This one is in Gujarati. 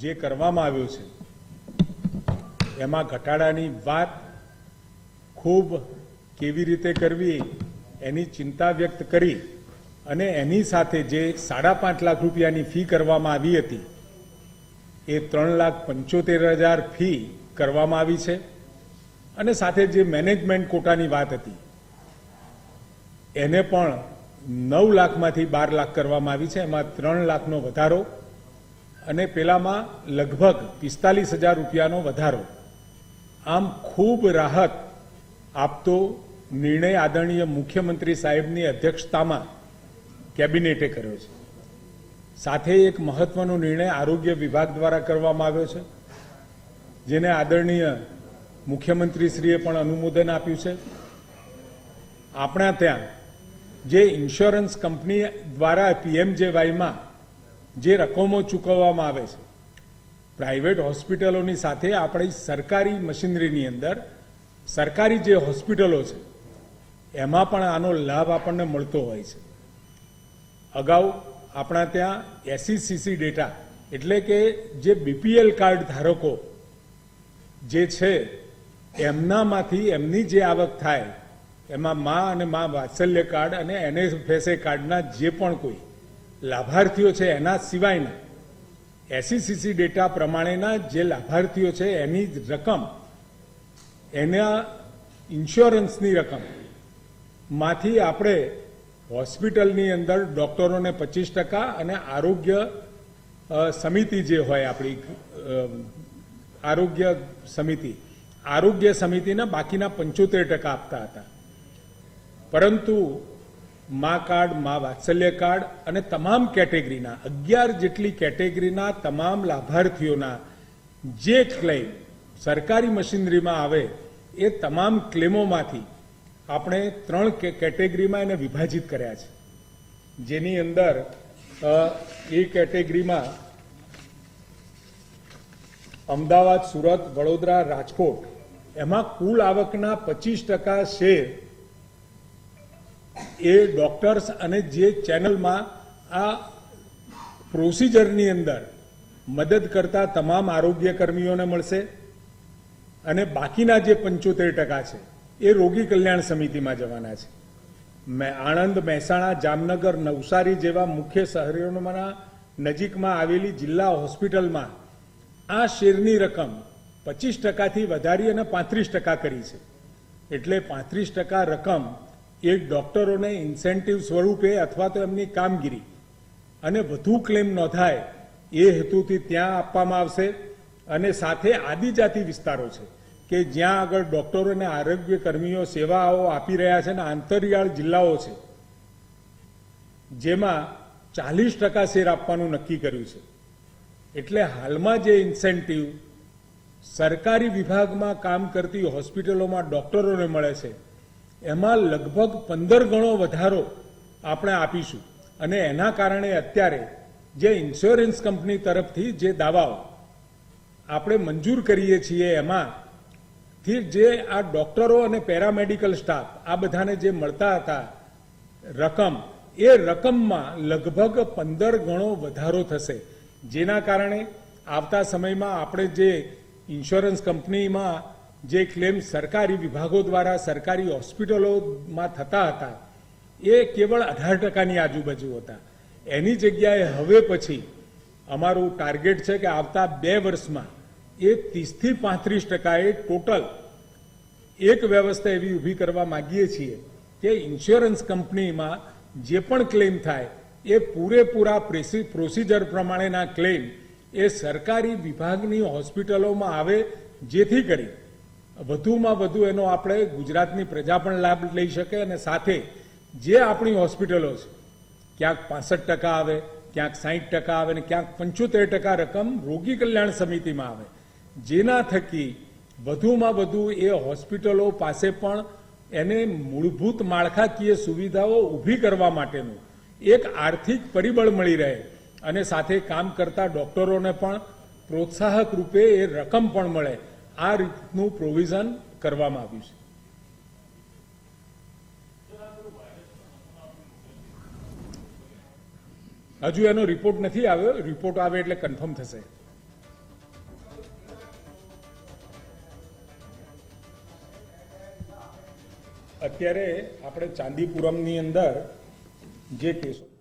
જે કરવામાં આવ્યો છે, એમાં ઘટાડાની વાત ખૂબ કેવી રીતે કરવી એની ચિંતા વ્યક્ત કરી અને એની સાથે જે સાડા પાંચ લાખ રૂપિયાની ફી કરવામાં આવી હતી, એ ત્રણ લાખ પંચોતેર હજાર ફી કરવામાં આવી છે અને સાથે જે મેનેજમેન્ટ કોટાની વાત હતી, એને પણ નવ લાખમાંથી બાર લાખ કરવામાં આવી છે. એમાં ત્રણ લાખનો વધારો અને પેલામાં લગભગ પિસ્તાલીસ હજાર રૂપિયાનો વધારો. આમ ખૂબ રાહત આપતો નિર્ણય આદરણીય મુખ્યમંત્રી સાહેબની અધ્યક્ષતામાં કેબિનેટે કર્યો છે. સાથે એક મહત્વનો નિર્ણય આરોગ્ય વિભાગ દ્વારા કરવામાં આવ્યો છે, જેને આદરણીય મુખ્યમંત્રીશ્રીએ પણ અનુમોદન આપ્યું છે. આપણા ત્યાં જે ઇન્સ્યોરન્સ કંપની દ્વારા પીએમજેવાયમાં જે રકમો ચૂકવવામાં આવે છે. પ્રાઇવેટ હોસ્પિટલોની સાથે આપણી સરકારી મશીનરીની અંદર સરકારી જે હોસ્પિટલો છે, એમાં પણ આનો લાભ આપણને મળતો હોય છે. અગાઉ આપણા ત્યાં એસીસીસી ડેટા એટલે કે જે બીપીએલ કાર્ડ ધારકો જે છે, એમનામાંથી એમની જે આવક થાય, એમાં મા અને મા વાત્સલ્ય કાર્ડ અને એનએફએસએ કાર્ડના જે પણ કોઈ લાભાર્થીઓ છે એના સિવાયના એસસીસીસી ડેટા પ્રમાણેના જે લાભાર્થીઓ છે એની રકમ, એના ઇન્સ્યોરન્સની રકમમાંથી આપણે હોસ્પિટલની અંદર ડોક્ટરોને પચીસ ટકા અને આરોગ્ય સમિતિ જે હોય આપણી આરોગ્ય સમિતિ, આરોગ્ય સમિતિના બાકીના પંચોતેર ટકા આપતા હતા. પરંતુ મા કાર્ડ, મા વાત્સલ્ય કાર્ડ અને તમામ કેટેગરીના, અગિયાર જેટલી કેટેગરીના તમામ લાભાર્થીઓના જે ક્લેમ સરકારી મશીનરીમાં આવે, એ તમામ ક્લેમોમાંથી આપણે ત્રણ કેટેગરીમાં એને વિભાજિત કર્યા છે. જેની અંદર એ કેટેગરીમાં અમદાવાદ, સુરત, વડોદરા, રાજકોટ, એમાં કુલ આવકના પચીસ ટકા શેર એ ડોક્ટર્સ અને જે ચેનલમાં આ પ્રોસિજરની અંદર મદદ કરતા તમામ આરોગ્ય કર્મીઓને મળશે અને બાકીના જે પંચોતેર ટકા છે, એ રોગી કલ્યાણ સમિતિમાં જવાના છે. મેં આણંદ, મહેસાણા, જામનગર, નવસારી જેવા મુખ્ય શહેરોના નજીકમાં આવેલી જિલ્લા હોસ્પિટલમાં આ શેરની રકમ પચીસ ટકાથી વધારી અને પાંત્રીસ ટકા કરી છે. એટલે પાંત્રીસ ટકા રકમ એ ડોક્ટરોને ઇન્સેન્ટિવ સ્વરૂપે અથવા તો એમની કામગીરી. અને વધુ ક્લેમ નોંધાય એ હેતુથી ત્યાં આપવામાં આવશે. અને સાથે આદિજાતિ વિસ્તારો છે કે જ્યાં આગળ ડોક્ટરો અને આરોગ્ય કર્મીઓ સેવાઓ આપી રહ્યા છે અને આંતરિયાળ જિલ્લાઓ છે. જેમાં ચાલીસ ટકા શેર આપવાનું નક્કી કર્યું છે. એટલે હાલમાં જે ઇન્સેન્ટિવ સરકારી વિભાગમાં કામ કરતી હોસ્પિટલોમાં ડોક્ટરોને મળે છે એમાં લગભગ પંદર ગણો વધારો આપણે આપીશું. અને એના કારણે અત્યારે જે ઇન્સ્યોરન્સ કંપની તરફથી જે દાવાઓ આપણે મંજૂર કરીએ છીએ એમાં, થી જે આ ડોક્ટરો અને પેરામેડિકલ સ્ટાફ આ બધાને જે મળતા હતા રકમ, એ રકમમાં લગભગ પંદર ગણો વધારો થશે. જેના કારણે આવતા સમયમાં આપણે જે ઇન્સ્યોરન્સ કંપનીમાં જે ક્લેમ સરકારી વિભાગો દ્વારા, સરકારી હોસ્પિટલોમાં થતા હતા, એ કેવળ અઢાર ટકાની આજુબાજુ હતા. એની જગ્યાએ હવે પછી અમારું ટાર્ગેટ છે કે આવતા બે વર્ષમાં એ ત્રીસથી પાંત્રીસ ટકાએ ટોટલ એક વ્યવસ્થા એવી ઊભી કરવા માંગીએ છીએ કે ઇન્સ્યોરન્સ કંપનીમાં જે પણ ક્લેમ થાય, એ પૂરેપૂરા પ્રેસી- પ્રોસિજર પ્રમાણેના ક્લેમ એ સરકારી વિભાગની હોસ્પિટલોમાં આવે જેથી કરી વધુમાં વધુ એનો આપણે ગુજરાતની પ્રજા પણ લાભ લઈ શકે અને સાથે જે આપણી હોસ્પિટલો છે, ક્યાંક પાસઠ ટકા આવે, ક્યાંક સાહીઠ ટકા આવે અને ક્યાંક પંચોતેર ટકા રકમ રોગી કલ્યાણ સમિતિમાં આવે. જેના થકી વધુમાં વધુ એ હોસ્પિટલો પાસે પણ એને મૂળભૂત માળખાકીય સુવિધાઓ ઊભી કરવા માટેનું એક આર્થિક પરિબળ મળી રહે અને સાથે કામ કરતા ડોક્ટરોને પણ પ્રોત્સાહક રૂપે એ રકમ પણ મળે. આ રીતનું પ્રોવિઝન કરવામાં આવ્યું છે. હજુ એનો રિપોર્ટ નથી આવ્યો. રિપોર્ટ આવે એટલે કન્ફર્મ થશે. અત્યારે આપણે ચાંદીપુરમની અંદર જે કેસો